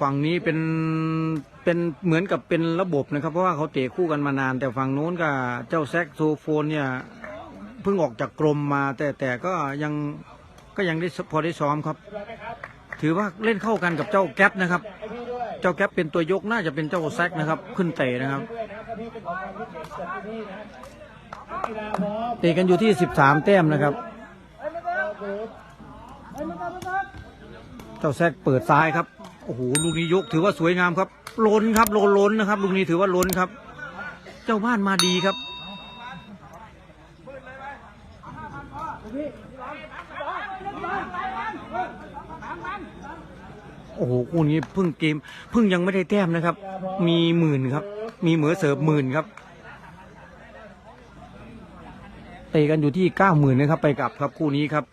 ฝั่งนี้เป็นเป็นเหมือนกับเป็นระบบนะครับ เพราะว่าเขาเตะคู่กันมานาน แต่ฝั่งโน้นกับเจ้าแซกโซโฟนเนี่ยเพิ่งออกจากกรมมา แต่แต่ก็ยังก็ยังได้พอได้ซ้อมครับ ถือว่าเล่นเข้ากันกับเจ้าแก๊ปนะครับ เจ้าแก๊ปเป็นตัวยกน่าจะเป็นเจ้าแซกนะครับ ขึ้นเตะนะครับเตะกันอยู่ที่13แต้มนะครับเจ้าแซกเปิดซ้ายครับ อ้โหลูกนี้ยกถือว่าสวยงามครับล้นครับล้นล้นนะครับลูกนี้ถือว่าล้นครับ เจ้าบ้านมาดีครับโอ้โหคู่นี้เพิ่งเกมเพิ่งยังไม่ได้แต้มนะครับ มีหมื่นครับ มีเหมือเสิร์ฟหมื่นครับเตะกันอยู่ที่เก้าหมื่นนะครับ ไปกลับครับคู่นี้ครับ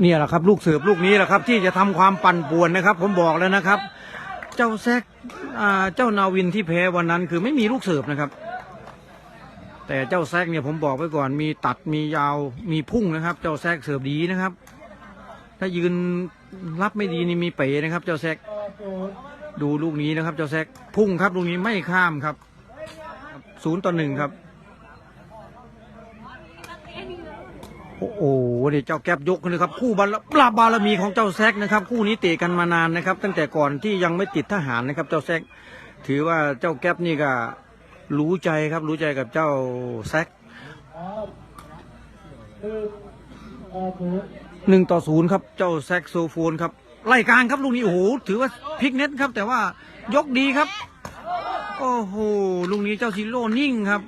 เนี่ยแหละครับ ลูกเสิร์ฟลูกนี้แหละครับ ที่จะทำความปั่นป่วนนะครับ ผมบอกแล้วนะครับ เจ้าแซกเจ้านาวินที่แพ้วันนั้นคือไม่มีลูกเสิร์ฟนะครับ แต่เจ้าแซกเนี่ยผมบอกไว้ก่อนมีตัดมียาวมีพุ่งนะครับ เจ้าแซกเสิร์ฟดีนะครับ ถ้ายืนรับไม่ดีนี่มีเป๋นะครับ เจ้าแซกดูลูกนี้นะครับ เจ้าแซกพุ่งครับลูกนี้ไม่ข้ามครับศูนย์ต่อหนึ่งครับ โอ้โหเดี๋ยวเจ้าแก๊บยกนเลยครับคู่บารบาบารมีของเจ้าแซกนะครับ คู่นี้เตะกันมานานนะครับ ตั้งแต่ก่อนที่ยังไม่ติดทหารนะครับ เจ้าแซกถือว่าเจ้าแก๊บนี่ก็รู้ใจครับรู้ใจกับเจ้าแซกหนึ่งต่อศูนย์ครับเจ้าแซกโซโฟนครับไล่กลางครับลูกนี้โอ้โหถือว่าพลิกเน็ตครับ แต่ว่ายกดีครับ โอ้โหลูกนี้เจ้าซิโร่นิ่งครับ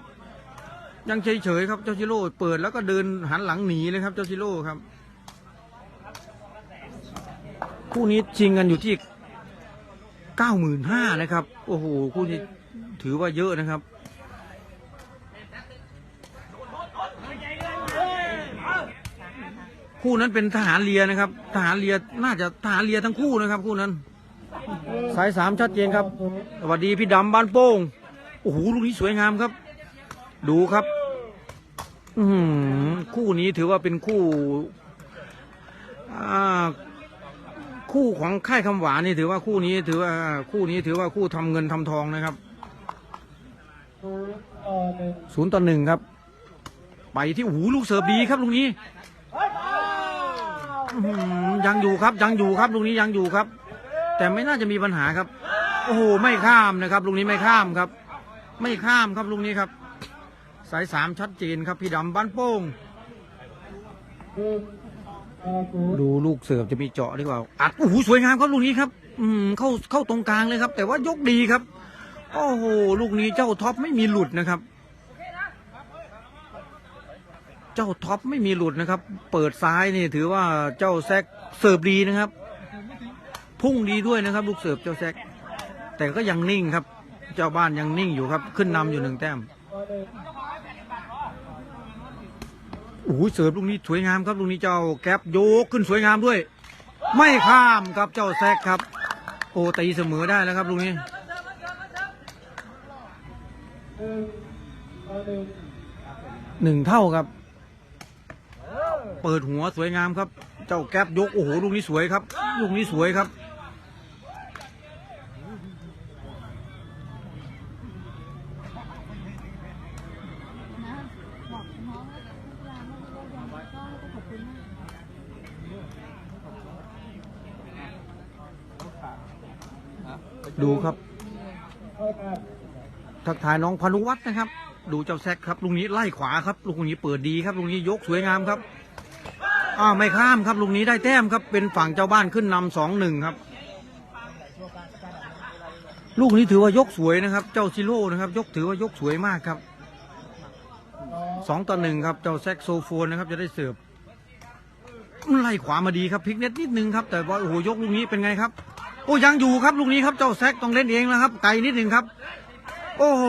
ยังเฉยๆครับเจ้าชิโร่เปิดแล้วก็เดินหันหลังหนีเลยครับเจ้าชิโร่ครับ คู่นี้ชิงกันอยู่ที่เก้าหมื่นห้านะครับ โอ้โหคู่นี้ถือว่าเยอะนะครับคู่นั้นเป็นทหารเรือนะครับ ทหารเรือน่าจะทหารเรือทั้งคู่นะครับ คู่นั้น สายสามชัดเจนครับสวัสดีพี่ดำบ้านโป้งโอ้โหลูกนี้สวยงามครับ ดูครับ อืคู่นี้ถือว่าเป็นคู่อคู่ของค่ายคำหวานนี่ถือว่าคู่นี้ถือว่าคู่นี้ถือว่าคู่ทำเงินทำทองนะครับศูนย์ต่อหนึ่งครับ ไปที่โอ้โหลูกเสิร์ฟดีครับลูกนี้ยังอยู่ครับยังอยู่ครับลูกนี้ยังอยู่ครับ แต่ไม่น่าจะมีปัญหาครับ โอ้โหไม่ข้ามนะครับลูกนี้ไม่ข้ามครับ ไม่ข้ามครับลูกนี้ครับ สายสามชัดเจนครับพี่ดำบ้านโป้งดูลูกเสิร์ฟจะมีเจาะดีกว่าอัดโอ้โหสวยงามครับลูกนี้ครับ อืมเข้าเข้าตรงกลางเลยครับ แต่ว่ายกดีครับโอ้โหลูกนี้เจ้าท็อปไม่มีหลุดนะครับ เจ้าท็อปไม่มีหลุดนะครับ เปิดซ้ายนี่ถือว่าเจ้าแซกเสิร์ฟดีนะครับ พุ่งดีด้วยนะครับ ลูกเสิร์ฟเจ้าแซกแต่ก็ยังนิ่งครับ เจ้าบ้านยังนิ่งอยู่ครับ ขึ้นนำอยู่หนึ่งแต้ม โอ้โหเสิร์ฟลูกนี้สวยงามครับลูกนี้เจ้าแก๊ปโยกขึ้นสวยงามด้วย ไม่ข้ามครับเจ้าแซกครับ โอ้ตีเสมอได้แล้วครับลูกนี้หนึ่งเท่าครับ เปิดหัวสวยงามครับ เจ้าแก๊ปยกโอ้โหลูกนี้สวยครับ ลูกนี้สวยครับ นะบอกน้องว่าเวลาไม่ได้เรียนก็ขอบคุณมาก ดูครับ ทักทายน้องพานุวัฒน์นะครับ ดูเจ้าแซกครับลุงนี้ไล่ขวาครับลุงนี้เปิดดีครับลุงนี้ยกสวยงามครับอ้าวไม่ข้ามครับลุงนี้ได้แต้มครับ เป็นฝั่งเจ้าบ้านขึ้นนำสองหนึ่งครับ ลูกนี้ถือว่ายกสวยนะครับ เจ้าซิโร่นะครับ ยกถือว่ายกสวยมากครับสองต่อหนึ่งครับ เจ้าแซกโซโฟนนะครับ จะได้เสิร์ฟไล่ขวามาดีครับพลิกเน็ตนิดนึงครับ แต่ว่าโอ้โหยกลูกนี้เป็นไงครับ โอ้ยังอยู่ครับลูกนี้ครับเจ้าแซกต้องเล่นเองแล้วครับ ไกลนิดหนึ่งครับ โอ้โห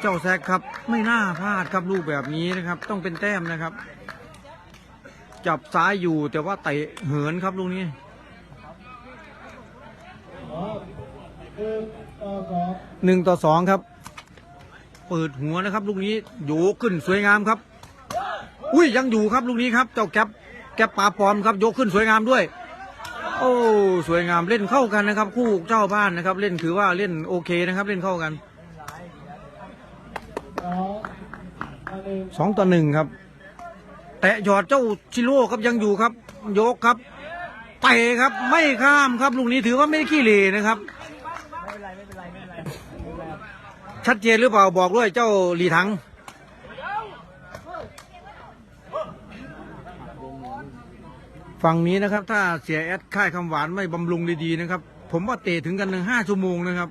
เจ้าแซกครับ ไม่น่าพลาดครับลูกแบบนี้นะครับ ต้องเป็นแต้มนะครับ จับซ้ายอยู่แต่ว่าเตะเหินครับลูกนี้หนึ่งต่อสองครับ เปิดหัวนะครับ ลูกนี้โยกขึ้นสวยงามครับ อุ้ยยังอยู่ครับลูกนี้ครับ เจ้าแก๊ปแก๊ปปลาปลอมครับ ยกขึ้นสวยงามด้วย โอ้สวยงามเล่นเข้ากันนะครับ คู่เจ้าบ้านนะครับ เล่นถือว่าเล่นโอเคนะครับ เล่นเข้ากันสองต่อหนึ่งครับ แตะหยอดเจ้าชิโร่ครับยังอยู่ครับ ยกครับเตะครับไม่ข้ามครับลูกนี้ถือว่าไม่ได้ขี้เหร่นะครับชัดเจนหรือเปล่าบอกด้วยเจ้าหลีถัง ฝั่งนี้นะครับ ถ้าเสียแอดค่ายคำหวานไม่บำรุงดีๆนะครับ ผมว่าเตะถึงกันหนึ่งห้าชั่วโมงนะครับ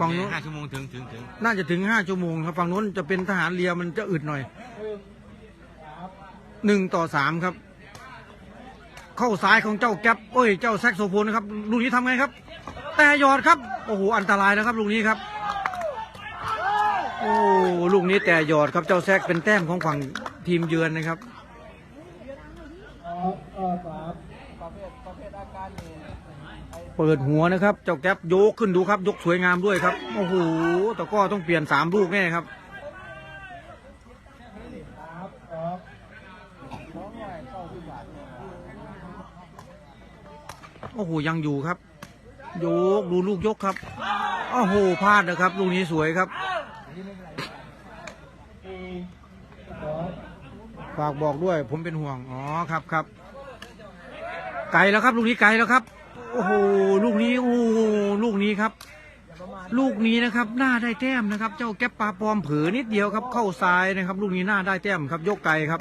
ฝั่งนู้นห้าชั่วโมงถึงถึงถึงน่าจะถึงห้าชั่วโมงครับฝั่งนู้นจะเป็นทหารเรือมันจะอึดหน่อยหนึ่งต่อสามครับ เข้าซ้ายของเจ้าแก๊ปเอ้ยเจ้าแซกโซโฟนนะครับลูกนี้ทำไงครับ แต่หยอดครับโอ้โหอันตรายนะครับลูกนี้ครับโอ้ลูกนี้แต่หยอดครับเจ้าแซกเป็นแต้มของฝั่งทีมเยือนนะครับ เปิดหัวนะครับ เจ้าแก๊ปโยกขึ้นดูครับ ยกสวยงามด้วยครับ โอ้โหแต่ก็ต้องเปลี่ยนสามลูกแน่ครับโอ้โหยังอยู่ครับโยกดูลูกยกครับ โอ้โหพลาดนะครับ ลูกนี้สวยครับ ฝากบอกด้วย ผมเป็นห่วง อ๋อครับครับ ไกลแล้วครับ ลูกนี้ไกลแล้วครับ โอ้โห ลูกนี้ โอ้โหลูกนี้ครับ ลูกนี้นะครับ หน้าได้แต้มนะครับ เจ้าแก๊ปปลาปลอมเผลอนิดเดียวครับ เข้าซ้ายนะครับ ลูกนี้หน้าได้แต้มครับ ยกไกลครับ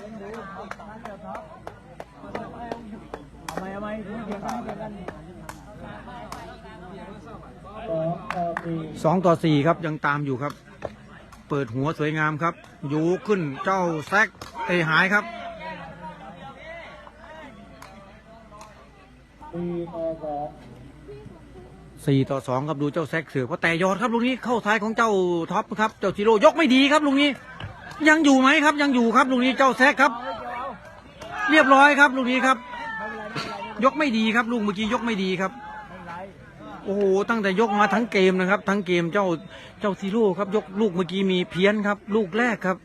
สองต่อสี่ครับยังตามอยู่ครับ เปิดหัวสวยงามครับยกขึ้นเจ้าแซก เตะหายครับสี่ต่อสองครับดูเจ้าแซกเสือเพราะแต่ยอดครับลูกนี้เข้าท้ายของเจ้าท็อปครับ เจ้าทีโร่ยกไม่ดีครับลูกนี้ ยังอยู่ไหมครับ ยังอยู่ครับลูกนี้เจ้าแซกครับ เรียบร้อยครับลูกนี้ครับ ยกไม่ดีครับลูกเมื่อกี้ยกไม่ดีครับโอ้โหตั้งแต่ยกมาทั้งเกมนะครับ ทั้งเกมเจ้าเจ้าทีโร่ครับ ยกลูกเมื่อกี้มีเพี้ยนครับ ลูกแรกครับ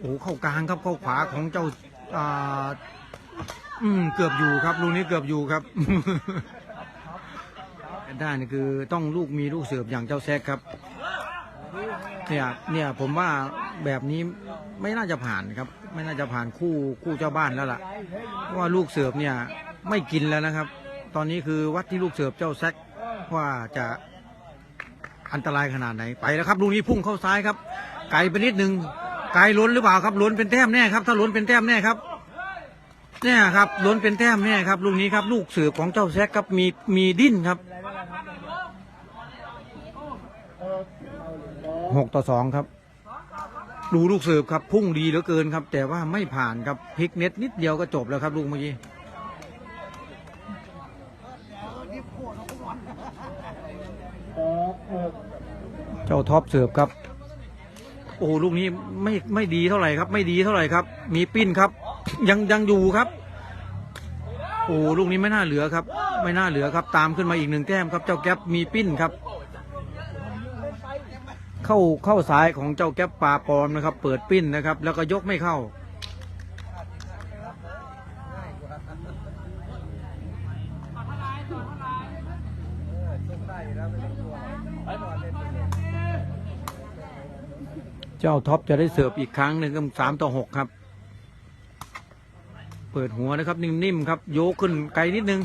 โอ้เข้ากลางครับเข้าขวาของเจ้าอ่าอืมเกือบอยู่ครับลูกนี้เกือบอยู่ครับได้นี่คือต้องลูกมีลูกเสือบอย่างเจ้าแซกครับ เนี่ยเนี่ยผมว่าแบบนี้ไม่น่าจะผ่านครับ ไม่น่าจะผ่านคู่คู่เจ้าบ้านแล้วล่ะเพราะว่าลูกเสือบเนี่ยไม่กินแล้วนะครับ ตอนนี้คือวัดที่ลูกเสือบเจ้าแซกว่าจะอันตรายขนาดไหนไปแล้วครับลูกนี้พุ่งเข้าซ้ายครับ ไกลไปนิดนึง ไกลล้นหรือเปล่าครับล้นเป็นแต้มแน่ครับ ถ้าล้นเป็นแต้มแน่ครับเนี่ยครับล้นเป็นแต้มแน่ครับลูกนี้ครับ ลูกเสือบของเจ้าแซกครับมีมีดิ้นครับหกต่อสองครับ ดูลูกเสิร์ฟครับ พุ่งดีเหลือเกินครับ แต่ว่าไม่ผ่านครับพลิกเน็ตนิดเดียวก็จบแล้วครับ ลูกเมื่อกี้เจ้าท็อปเสิร์ฟครับ โอ้ลูกนี้ไม่ไม่ดีเท่าไหร่ครับ ไม่ดีเท่าไหร่ครับ มีปิ้นครับ ยังยังอยู่ครับ โอ้ลูกนี้ไม่น่าเหลือครับ ไม่น่าเหลือครับ ตามขึ้นมาอีกหนึ่งแก้มครับ เจ้าแก๊ปมีปิ้นครับ เข้าเข้าซ้ายของเจ้าแก๊ปปลาปลอมนะครับ เปิดปิ้นนะครับ แล้วก็ยกไม่เข้า เจ้าท็อปจะได้เสิร์ฟอีกครั้งหนึ่งครับสามต่อหกครับ เปิดหัวนะครับ นิ่มๆครับ โยกขึ้นไกลนิดนึง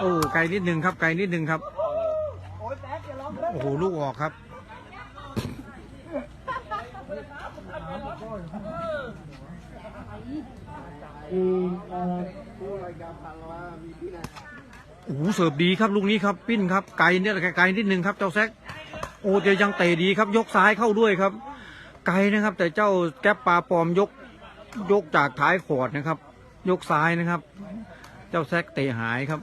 โอ้ไกลนิดนึงครับ ไกลนิดนึงครับ โอ้โหลูกออกครับ โอ้โหเสิร์ฟดีครับลูกนี้ครับ ปิ้นครับ ไกลเนี่ยไกลนิดนึงครับ เจ้าแซกโอ้เดี๋ยวยังเตะดีครับ ยกซ้ายเข้าด้วยครับ ไกลนะครับ แต่เจ้าแก๊ปปลาปลอมยกยกจากท้ายขอดนะครับ ยกซ้ายนะครับ เจ้าแซกเตะหายครับ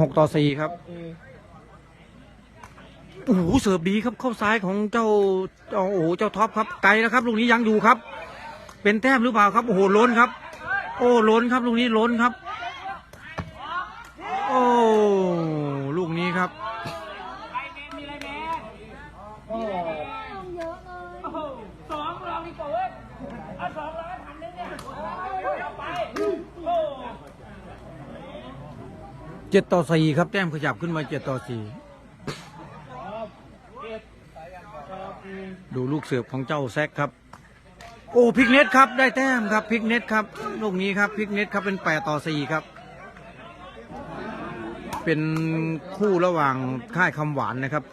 หกต่อสี่ครับโอ้โหเสิร์ฟดีครับเข้าซ้ายของเจ้าเจ้าโอ้โหเจ้าท็อปครับไกลนะครับลูกนี้ยังอยู่ครับ เป็นแต้มหรือเปล่าครับโอ้โหล้นครับ โอ้ล้นครับลูกนี้ล้นครับ เจ็ดต่อสี่ครับแต้มขยับขึ้นมาเจ็ดต่อสี่ดูลูกเสือบของเจ้าแซกครับ โอ้พิกเน็ตครับได้แต้มครับพิกเน็ตครับลูกนี้ครับพิกเน็ตครับเป็นแปดต่อสี่ครับ เป็นคู่ระหว่างค่ายคำหวานนะครับ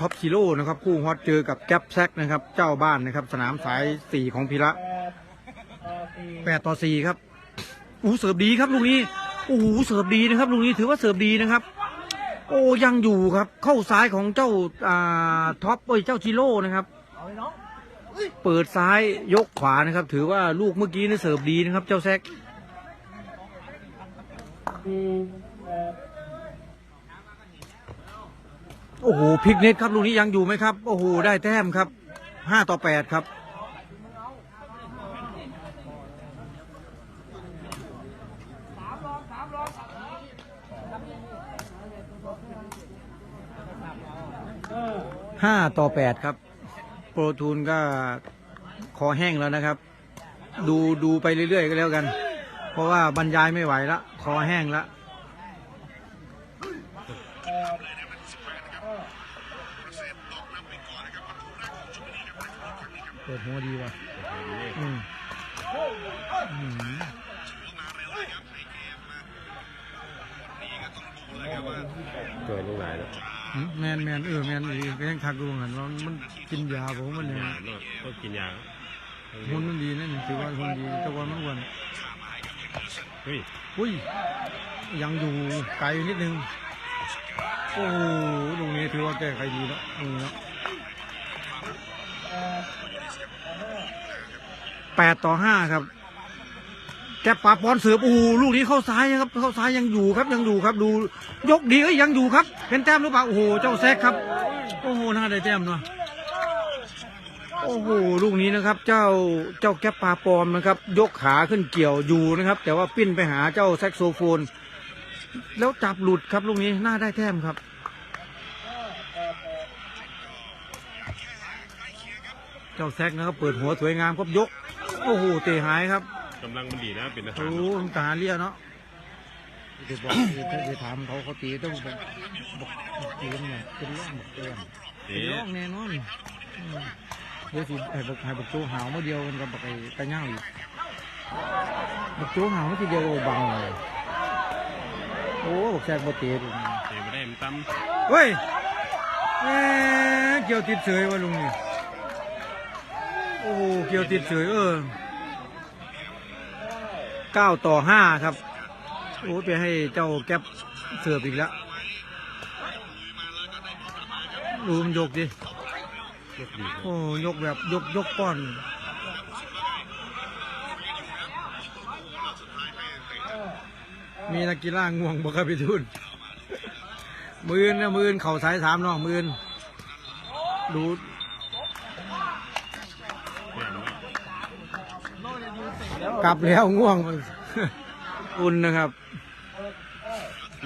ท็อปชิโร่นะครับคู่ฮอตเจอกับแก๊ปแซกนะครับ เจ้าบ้านนะครับ สนามสายสี่ของพิระ แปดต่อสี่ครับอู้เสิร์ฟดีครับลูกนี้โอ้โหเสิร์ฟดีนะครับลูกนี้ถือว่าเสิร์ฟดีนะครับ โอ้ยังอยู่ครับ เข้าซ้ายของเจ้าอ่าท็อปเอ้ยเจ้าชิโร่นะครับ เปิดซ้ายยกขวานะครับ ถือว่าลูกเมื่อกี้นี่เสิร์ฟดีนะครับ เจ้าแซกโอ้โหพลิกเน็ตครับลูกนี้ยังอยู่ไหมครับ โอ้โหได้แต้มครับห้าต่อแปดครับ ห้าต่อแปดครับ โปรทูนก็คอแห้งแล้วนะครับ ดูดูไปเรื่อยๆก็แล้วกัน เพราะว่าบรรยายไม่ไหวละคอแห้งละเปิดหัวดีว่ะอืมอืมเกินลูกหลายแล้ว แมนแมนเออแมนอีกแม่งคักดูเหมือนมันมันกินยาผมมันเนี่ยก็กินยาหุ่นมันดีนะนี่ถือว่าหุ่นดีแต่ว่ามันอ้วนเฮ้ยอุ้ยยังอยู่ไกลนิดนึงโอ้โหตรงนี้ถือว่าแก้ไขดีแล้วตรงนี้แล้วแปดต่อห้าครับ แกปาบอลเสือบโอ้โหลูกนี้เข้าซ้ายครับ เข้าซ้ายยังอยู่ครับยังอยู่ครับ ดูยกดีเอ้ยยังอยู่ครับ เป็นแต้มหรือเปล่าโอ้โหเจ้าแซกครับ โอ้โหน่าได้แต้มเนาะโอ้โหลูกนี้นะครับ เจ้าเจ้าแก๊ปปาปอมนะครับ ยกขาขึ้นเกี่ยวอยู่นะครับ แต่ว่าปิ้นไปหาเจ้าแซกโซโฟน แล้วจับหลุดครับลูกนี้น่าได้แต้มครับเจ้าแซกนะครับเปิดหัวสวยงามครับยก โอ้โหเตะหายครับ กำลังมันดีนะเป็นทหารโอ้ทหารเรียกเนาะเดี๋ยวบอกถ้าจะถามเขาเขาตีต้องบอกบอกบอกตีนเนี่ยเป็นร่องบอกเตือนเป็เอ๊นร่อะงแน่นอนอืมเดี๋ยวสิให้บอกให้บอกโจหาวมาเดียวกันกับบอกไอ้ตะเง่าอีกบอกโจหาวมาทีเดียวก็บังเลยโอ้บอกแซกบอกเตะดูเตะไม่ได้มันตั้มเฮ้ยแหมเกี่ยวติดเสยวะลุงนี่โอ้โหเกี่ยวติดเสยเออ เก้าต่อห้าครับ โอ้ไปให้เจ้าแก๊ปเสิร์ฟอีกแล้วดูมันยกดิ โอ้ยกแบบยกยกป้อน มีนักกีฬาง่วงบกกับพี่ทุนมือนนะมือนเข่าสายสามน้องมือนดู กลับแล้วง่วง อุ่นนะครับ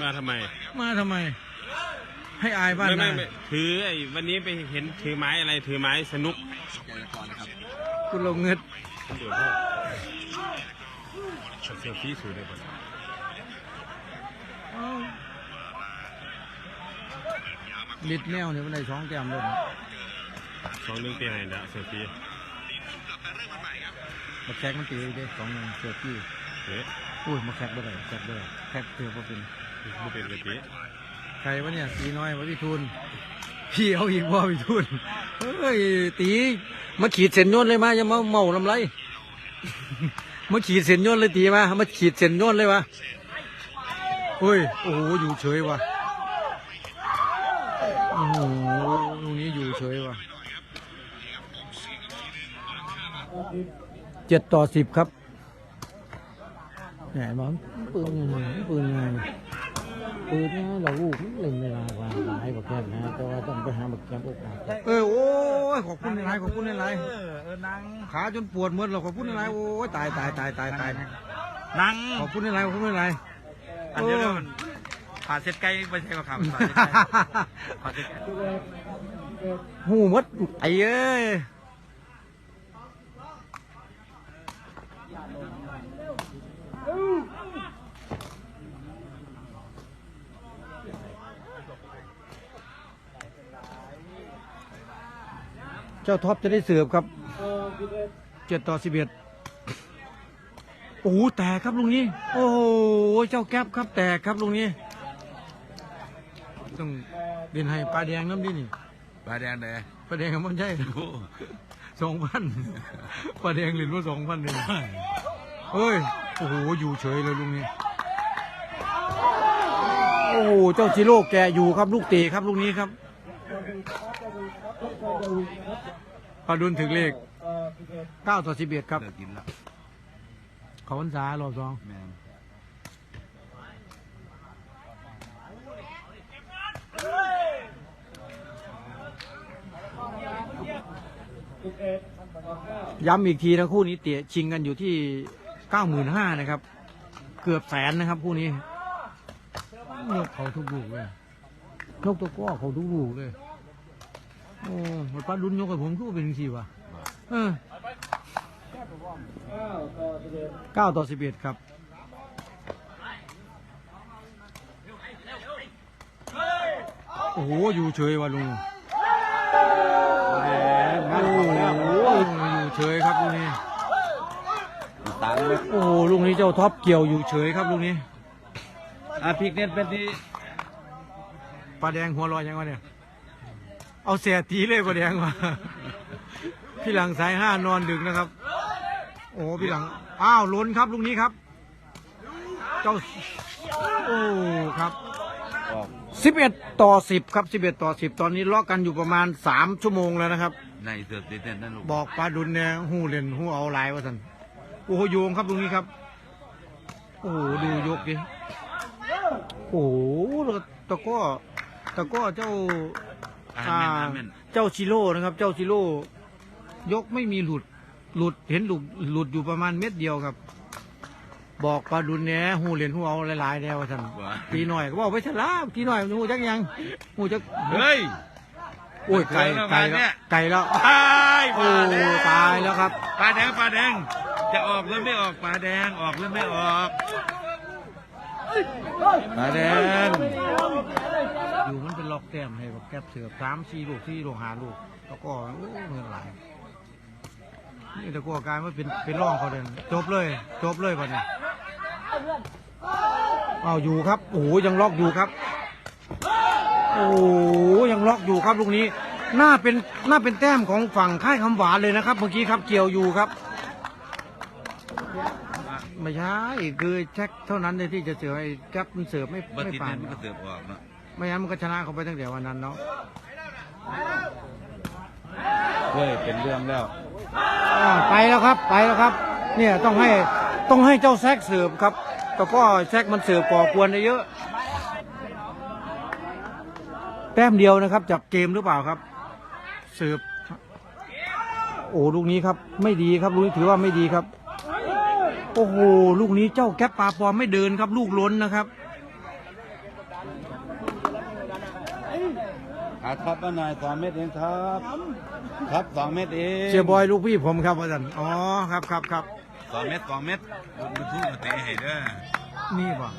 มาทำไม มาทำไม ให้อายบ้านไม่นาไม่ไม่ถือไอ้วันนี้ไปเห็นถือไม้อะไรถือไม้สนุกคุณลงเงิดเดี๋ยวพ่อเซลฟี่สวยเลยก่อนลิดแนวเนี่ยมันได้สองแก้มเลยนะสองหนึงเป็นไงนะเซลฟี่ มาแคกมันตีได้สองหนึ่งเสือพี่เฮ้ยอุ้ยมาแคกบ่ได้แคกบ่ได้แคกเถื่อบ่เป็นไม่เป็นกะทิใครวะเนี่ยตีน้อยวะพี่ทุนพี่เอาอีกว่าพี่ทุนเฮ้ยตีมาขีดเส้นโยนเลยมาอย่ามาเมาลำไรมาขีดเส้นโยนเลยตีมามาขีดเส้นโยนเลยวะเฮ้ยโอ้โหอยู่เฉยวะโอ้โหตรงนี้อยู่เฉยวะ เจ็ดต่อสิบครับแหมบอลปืนยังไงปืนยังไงปืนเนี่ยเราลูกมันเล่นเวลาว่าหลายกว่าแค่นะแต่ว่าต้องไปหาบักแกมโอกาสเออโอ้ยขอบคุณในไลน์ขอบคุณในไลน์เออเออนังขาจนปวดหมดเราขอบคุณในไลน์โอ้ยตายตายตายตายตายนังขอบคุณในไลน์ขอบคุณในไลน์อันเดียวกันมันผ่านเซตไกลไม่ใช่ว่าครับผ่านเซตไกลผ่านเซตไกลหูหมดไอ้เอ้ย เจ้าท็อปจะได้เสิร์ฟครับเจ็ดต่อสิบเอ็ดโอ้โหแตกครับลุงนี้ โอ้โหเจ้าแก๊ปครับแตกครับลุงนี้ ต้องเรียนให้ปลาแดงน้ำดินี่ปลาแดงเลยปลาแดงมันใช่สองพันปลาแดงเหรียญว่าสองพันเลยเฮ้ยโอ้โหอยู่เฉยเลยลุงนี้โอ้โหเจ้าชิโร่แกอยู่ครับลูกเตะครับลูกนี้ครับ พาดุนถึงเลขเก้าต่อสิบเอ็ดครับเลิกกินแล้วเขาวันษารอบสองแม่นย้ำอีกทีนะคู่นี้เตะชิงกันอยู่ที่เก้าหมื่นห้านะครับ เกือบแสนนะครับคู่นี้นกเขาทุกลูกเลย นกตัวก้อเขาทุกลูกเลย โอ้หมดป้าลุ้นยกกับผมก็เป็นสี่วะเออเก้าต่อสิบเอ็ดครับโอ้โห อยู่เฉยวะลุงโอ้โหอยู่เฉยครับลุงนี้ตามเลยโอ้โหลุงนี้เจ้าท็อปเกี่ยวอยู่เฉยครับลุงนี้อะพิกเน็ตเป็นที่ ปลาแดงหัวลอยยังวะเนี่ย เอาเสียตีเลยปลาแดงวะพี่หลังสายห้านอนดึกนะครับ โอ้พี่หลัง อ้าวล้นครับลุงนี้ครับ เจ้า โอ้ครับออกสิบเอ็ดต่อสิบครับสิบเอ็ดต่อสิบตอนนี้ล็อกกันอยู่ประมาณสามชั่วโมงแล้วนะครับ ในเสือติดเน็ตนั่นลูกบอกปลาดุลเนี่ยหูเล่นหูเอาหลายว่าสันโอ้โหโยงครับตรงนี้ครับ โอ้โหดูยกดิโอ้โหแล้วตะกร้อ ตะกร้อเจ้าอ่าอ่าแม่นอ่าแม่นเจ้าชิโร่นะครับ เจ้าชิโร่ยกไม่มีหลุดหลุดเห็นหลุดหลุดอยู่ประมาณเม็ดเดียวครับ บอกปลาดุลเนี่ยหูเล่นหูเอาหลายๆแล้วว่าสันว่าทีหน่อยก็บอกไปฉลาบทีหน่อยหูจักยังหูจักเฮ้ย โอ้ยไก่ไก่แล้วไก่แล้ว ตายโอ้ตายแล้วครับ ปลาแดงปลาแดง จะออกหรือไม่ออกปลาแดงออกหรือไม่ออกปลาแดง อยู่มันเป็นล็อกแต้มให้แบบแก๊บเสือสามสี่ลูกสี่ลูกหาลูกแล้วก็โอ้เงินหลายนี่แต่กลัวกลายมาเป็นเป็นร่องเขาเดินจบเลยจบเลยวันนี้เอาอยู่ครับโอ้ยังล็อกอยู่ครับโอ้ยังล็อกอยู่ครับลูกนี้น่าเป็นน่าเป็นแต้มของฝั่งค่ายคำหวานเลยนะครับเมื่อกี้ครับเกี่ยวอยู่ครับไม่ใช่คือแจ็คเท่านั้นเลยที่จะเสือไอ้แก๊ปมันเสือไม่ไม่ติดผ่านมันเสือออกเนาะ ไม่งั้นมันก็ชนะเขาไปตั้งแต่วันนั้นเนาะเฮ้ยเป็นเรื่องแล้วอ่าไปแล้วครับไปแล้วครับ เนี่ยต้องให้ต้องให้เจ้าแซกเสิร์ฟครับ แต่ก็แซกมันเสิร์ฟก่อกวนได้เยอะ แต้มเดียวนะครับจากเกมหรือเปล่าครับ เสิร์ฟโอ้ลูกนี้ครับ ไม่ดีครับลูกนี้ถือว่าไม่ดีครับ โอ้โหลูกนี้เจ้าแก๊ปปลาปลอมไม่เดินครับ ลูกล้นนะครับ อาทับมาหน่อยสองเม็ดเองครับ ครับสองเม็ดเองเชียร์บอยลูกพี่ผมครับอาจารย์อ๋อครับครับครับสองเม็ดสองเม็ดดูทุกมาเตะให้เด้อนี่ป่ะ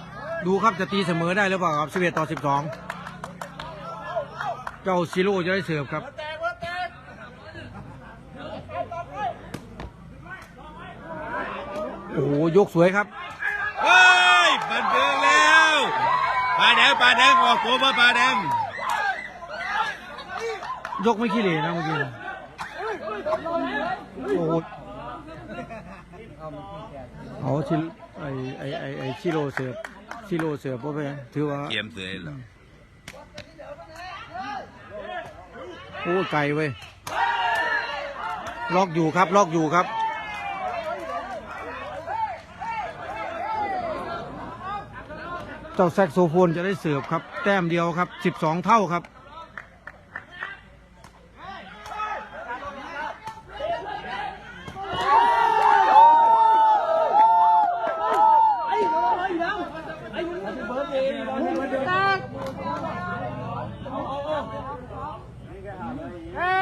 ดูครับจะตีเสมอได้หรือเปล่าครับสิบเอ็ดต่อสิบสองเจ้าซิโร่จะได้เสิร์ฟครับโอ้โหยกสวยครับเฮ้ยบันเทิงแล้วปลาแดงปลาแดงออกตัวมาปลาแดง ยกไม่ขี้เหร่นะเมื่อกี้โอ้โหเอาชิไอไอไอไอชิโร่เสิร์ฟชิโร่เสิร์ฟเพราะไปถือว่าเกมเสือเหรอโอ้ไกลเว้ยล็อกอยู่ครับล็อกอยู่ครับเจ้าแซกโซโฟนจะได้เสิร์ฟครับ แต้มเดียวครับ 12 เท่าครับ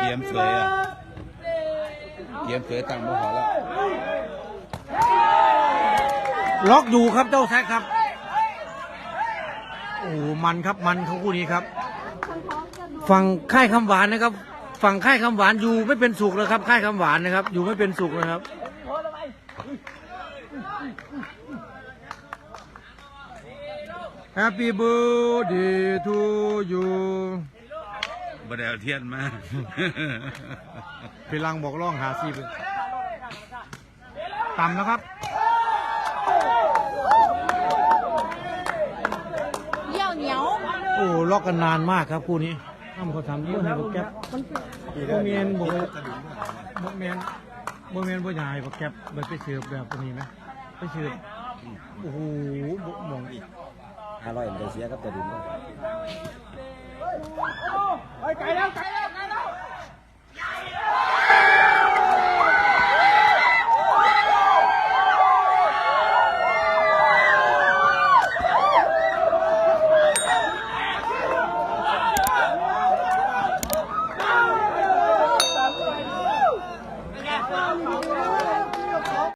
เกมเสืออะเกมเสือตังค์บ่พอแล้ว ล็อกอยู่ครับเจ้าแซกครับ โอ้ มันครับ มันเขาคู่นี้ครับ ฝั่งค่ายคำหวานนะครับ ฝั่งค่ายคำหวานอยู่ไม่เป็นสุขนะครับ ค่ายคำหวานนะครับ อยู่ไม่เป็นสุขนะครับ Happy birthday to you บ่ได้เอาเทียนมาพี่ลังบอกร้องหาซีไปต่ำนะครับ เยี่ยวเหนียว โอ้ล็อกกันนานมากครับคู่นี้ทำเขาทำเพื่อให้บักแก๊ปโบเมียนโบโบเมียนโบเมียนโบใหญ่บักแก๊ปมันไปเสิร์ฟแบบนี้ไหมไปเสิร์ฟโอ้โหบ่มองอีกห้าร้อยมันได้เสียกับตัวดินบ่ไก ลแล้วไกลแล้ว